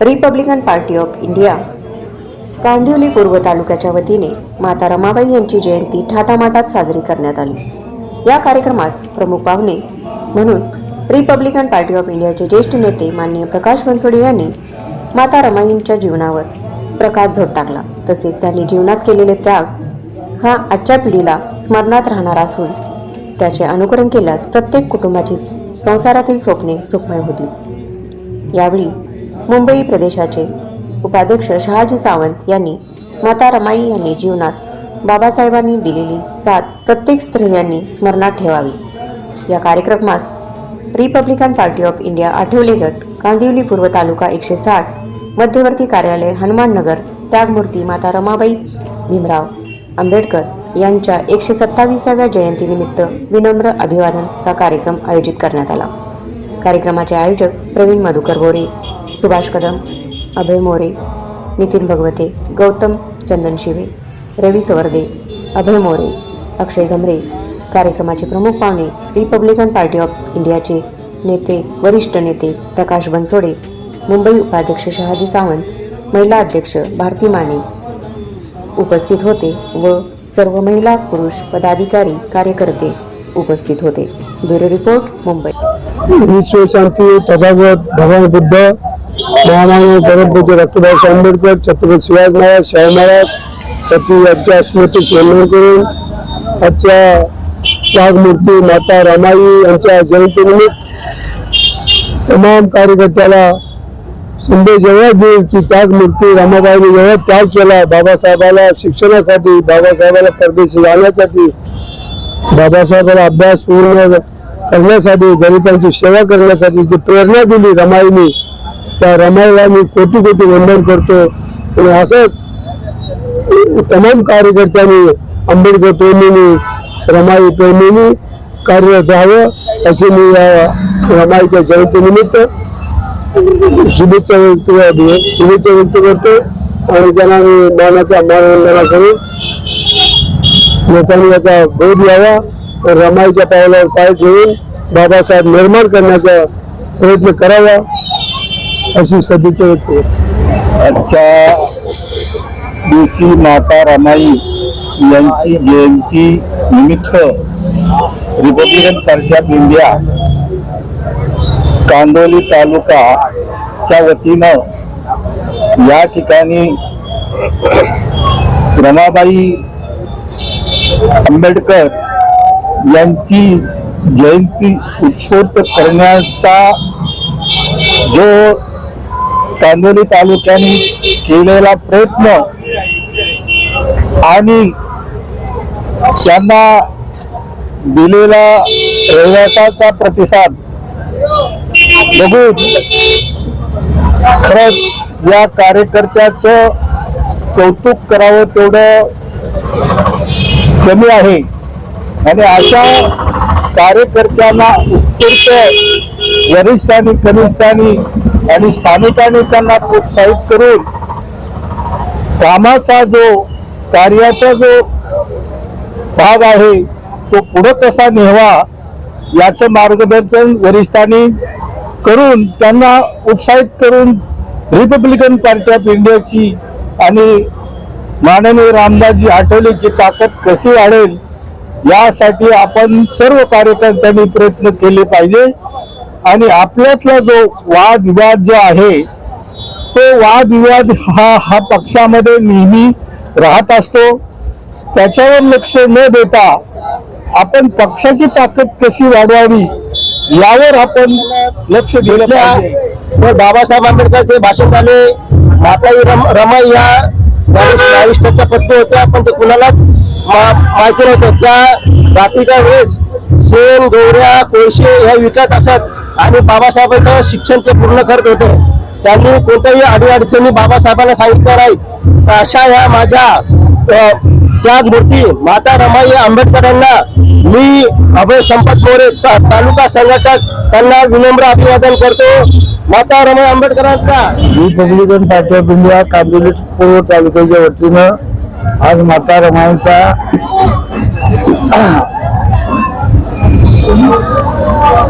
Republican party of India Kandivali पूर्व तालुक्याच्या वतीने माता रमाबाई यांची जयंती थाटामाटात साजरी करण्यात आली. या कार्यक्रमास प्रमुख पाहुणे म्हणून रिपब्लिकन पार्टी ऑफ इंडियाचे ज्येष्ठ नेते माननीय प्रकाश बनसोडे यांनी माता रमाईंच्या जीवनावर प्रकाश झोत टाकला. तसेच त्यांनी जीवनात केलेले त्याग हा आजच्या पिढीला स्मरणात राहणार असून त्याचे अनुकरण केल्यास प्रत्येक कुटुंबाची संसारातील स्वप्ने सुखमय होतील. यावेळी मुंबई प्रदेशाचे उपाध्यक्ष शहाजी सावंत यांनी माता रमाई यांनी जीवनात बाबासाहेबांनी दिलेली साथ प्रत्येक स्त्रियांनी स्मरणात ठेवावी. या कार्यक्रमास Republican party of India Athawale गट कांदिवली पूर्व तालुका एकशे साठ मध्यवर्ती कार्यालय हनुमाननगर त्यागमूर्ती माता रमाबाई भीमराव आंबेडकर यांच्या एकशे सत्तावीसाव्या जयंतीनिमित्त विनम्र अभिवादनचा कार्यक्रम आयोजित करण्यात आला. कार्यक्रमाचे आयोजक प्रवीण मधुकर बोरे सुभाष कदम अभय मोरे नितीन भगवते गौतम चंदन शिवे रवी सवर्दे अभय मोरे अक्षय गमरे कार्यक्रमाचे प्रमुख पाहुणे रिपब्लिकन पार्टी ऑफ इंडियाचे नेते वरिष्ठ नेते प्रकाश बनसोडे मुंबई उपाध्यक्ष शहाजी सावंत महिला अध्यक्ष भारती माने. उपस्थित होते व सर्व महिला पुरुष पदाधिकारी कार्यकर्ते उपस्थित होते. Bureau report Mumbai. विश्व शांती तथागत भगवान बुद्ध महामान्य परमपूज्य डॉक्टर आंबेडकर छत्रपती शिवाजी महाराज शाहू महाराज प्रति यांच्या स्मृती वंदन करून आजच्या त्यागमूर्ती माता रामाई यांच्या जयंतीनिमित्त तमाम कार्यकर्त्याला संदेश एवढा देईल की त्यागमूर्ती रामाबाईने एवढा त्याग केला बाबासाहेबाला शिक्षणासाठी बाबासाहेबाला परदेशी जाण्यासाठी बाबासाहेबांना अभ्यास पूर्ण करण्यासाठी दलितांची सेवा करण्यासाठी जी प्रेरणा दिली रमाईनी त्या रमाईला मी कोटी कोटी वंदन करतो. आणि असंच तमाम कार्यकर्त्यांनी आंबेडकर प्रेमींनी रमाई प्रेमींनी कार्यरत राहावं अशी मी या रमाईच्या जयंतीनिमित्त शुभेच्छा व्यक्त शुभेच्छा व्यक्त करतो. आणि त्यांना मी मानाचा मानवंदना करून लोकांनी याचा बोध यावा रमाईच्या पावलावर पाय ठेवून बाबासाहेब निर्माण करण्याचा प्रयत्न करावा. अशी सदिच्छा व्यक्त आजच्या दिवशी माता रमाई यांची जयंती निमित्त Republican party of India Kandoli तालुकाच्या वतीनं या ठिकाणी रमाबाई आंबेडकर यांची जयंती उत्स्फूर्त करण्याचा जो चांदोली तालुक्याने केलेला प्रयत्न आणि त्यांना दिलेला रहिवासाचा प्रतिसाद बघून खरंच या कार्यकर्त्याचं कौतुक करावं तेवढं कमी आहे. आणि अशा कार्यकर्त्यांना उत्स्फूर्त वरिष्ठांनी कनिष्ठांनी आणि स्थानिकांनी त्यांना प्रोत्साहित करून कामाचा जो कार्याचा जो भाग आहे तो पुढे कसा नेवा याचं मार्गदर्शन वरिष्ठांनी करून त्यांना उत्साहित करून रिपब्लिकन पार्टी ऑफ इंडियाची आणि माननीय रामदासजी आठवलेची ताकद कशी वाढेल यासाठी आपण सर्व कार्यकर्त्यांनी प्रयत्न केले पाहिजे. आणि आपल्यातला जो वादविवाद जो आहे तो वादविवाद हा हा पक्षामध्ये नेहमी राहत असतो. त्याच्यावर लक्ष न देता आपण पक्षाची ताकद कशी वाढवावी यावर आपण लक्ष दिलं पाहिजे. तर बाबासाहेब आंबेडकरचे भाषण झाले माताई रम रमाई या बावीसच्या पत्नी होत्या पण ते कुणालाच माहिती नव्हतं. त्या रात्रीच्या वेळेस शेण गौऱ्या कोळशे ह्या विकत असत. आणि बाबासाहेबांचं शिक्षण ते पूर्ण करत होते. त्यांनी कोणत्याही अडीअडचणी बाबासाहेबांना सांगितल्या नाहीत. तर अशा ह्या माझ्या अ, मूर्ती माता रमाई आंबेडकरांना मी अभय संपत मोरे तालुका संघटक त्यांना विनम्र अभिवादन करतो. माता रमाई आंबेडकरांचा. Republican party of India Kandivali पूर्व तालुक्याच्या वतीनं आज माता रमाईंचा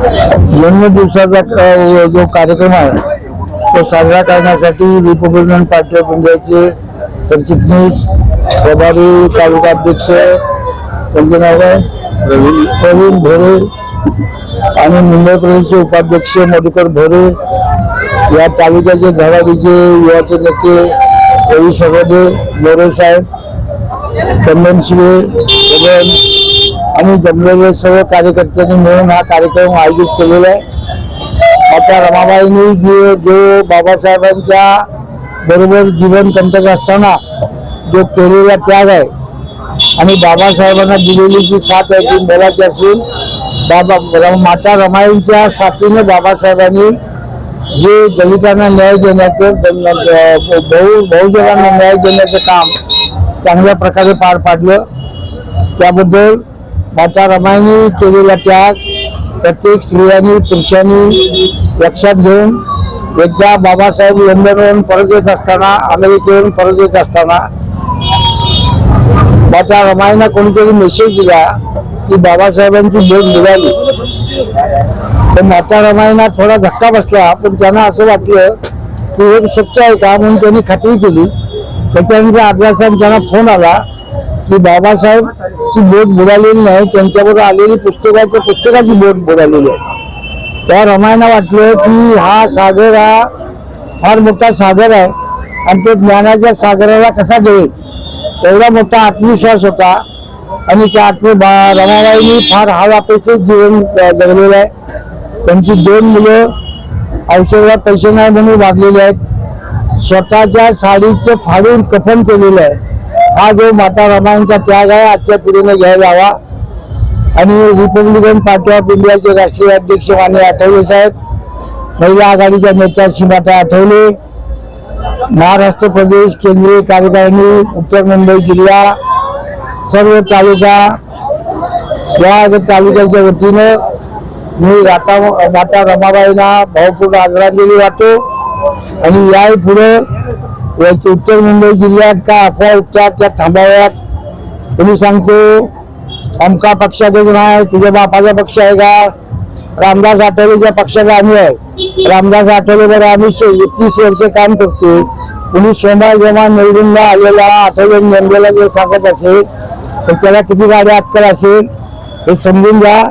जन्मदिवसाचा जो कार्यक्रम आहे तो साजरा करण्यासाठी रिपब्लिकन पार्टी ऑफ इंडियाचे सरचिटणीस प्रभारी तालुका अध्यक्ष त्यांचे नाव आहे प्रवीण भोरे आणि मुंबई प्रदेशचे उपाध्यक्ष मधुकर भोरे या तालुक्याचे धडाडीचे युवाचे नेते रवी सगोदे मोरे साहेब कंदन शिवे आणि जमलेले सर्व कार्यकर्त्यांनी मिळून हा कार्यक्रम आयोजित केलेला आहे. आता रमाबाईंनी जे जो बाबासाहेबांच्या बरोबर जीवन कंटक असताना जो केलेला त्याग आहे आणि बाबासाहेबांना दिलेली जी साथ आहे ती मोलाची असून बाबा माता रमाईंच्या साथीने बाबासाहेबांनी जे दलितांना न्याय देण्याचं बहु बहुजनांना न्याय देण्याचं काम चांगल्या प्रकारे पार पाडलं. त्याबद्दल माता रमाईने केलेला त्याग प्रत्येक स्त्रियांनी पुरुषांनी लक्षात घेऊन एकदा बाबासाहेब लंडनवरून परत येत असताना अमेरिकेवरून परत येत असताना माता रमाईना कोणीतरी मेसेज दिला की बाबासाहेबांची भेट निघाली. तर माता रमाईना थोडा धक्का बसला पण त्यांना असं वाटलं की हे शक्य आहे का? म्हणून त्यांनी खात्री केली. त्याच्यानंतर अभ्यासाने त्यांना फोन आला. की बाबासाहेबची बोट बुडालेली नाही त्यांच्यावर आलेली पुस्तक आहे त्या पुस्तकाची बोट बुडालेली आहे. त्या रमायणा वाटलं की हा सागर हा फार मोठा सागर आहे आणि तो ज्ञानाच्या सागराला कसा देईल? एवढा मोठा आत्मविश्वास होता आणि त्या आत्म रमायणाईनी फार हाल अपेक्षित जीवन जगलेलं आहे. त्यांची दोन मुलं औषधाला पैसे नाही म्हणून वागलेले आहेत. स्वतःच्या साडीचं फाडून कफन केलेलं आहे. हा जो माता रमाईंचा त्याग आहे आजच्या पिढीने घ्यायला हवा. आणि रिपब्लिकन पार्टी ऑफ इंडियाचे राष्ट्रीय अध्यक्ष माने आठवले साहेब महिला आघाडीच्या नेत्या सीमाता आठवले महाराष्ट्र प्रदेश केंद्रीय कार्यकारिणी उत्तर मुंबई जिल्हा सर्व तालुका या तालुक्याच्या वतीनं मी राता माता रमाबाईंना भावपूर्ण आदरांजली वाहतो. आणि याही पुढे याची उत्तर मुंबई जिल्ह्यात का? अकरा उपचार त्या थांबाव्यात? कोणी सांगतो. आमचा पक्षातच नाही तुझ्या बापाचा पक्ष आहे का? रामदास आठवलेच्या पक्षाचा आम्ही आहे. रामदास आठवलेवर आम्ही तीस वर्ष काम करतोय कुणी सोमवार जेव्हा निवडून आलेला आठवले नेमलेला जर सांगत असेल तर त्याला किती गाड्या अटकर असेल हे समजून घ्या.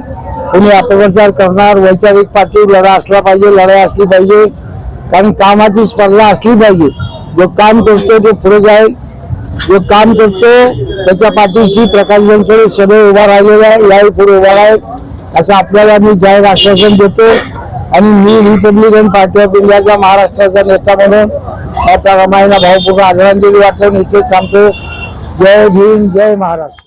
कोणी अपप्रचार करणार वैचारिक पाठी लढा असला पाहिजे लढाई असली पाहिजे कारण कामाची स्पर्धा असली पाहिजे. जो काम करतो तो पुढे जाईल. जो काम करतो त्याच्या पाठीशी प्रकाश बनसोडे सगळे उभा राहिलेला आहे याही पुढे उभा राहील. असं आपल्याला मी जाहीर आश्वासन देतो. आणि मी रिपब्लिकन पार्टी ऑफ इंडियाचा महाराष्ट्राचा नेता म्हणून माता रमाईला भावपूर्ण आदरांजली वाटलं इथेच थांबतो. जय भीम जय महाराष्ट्र.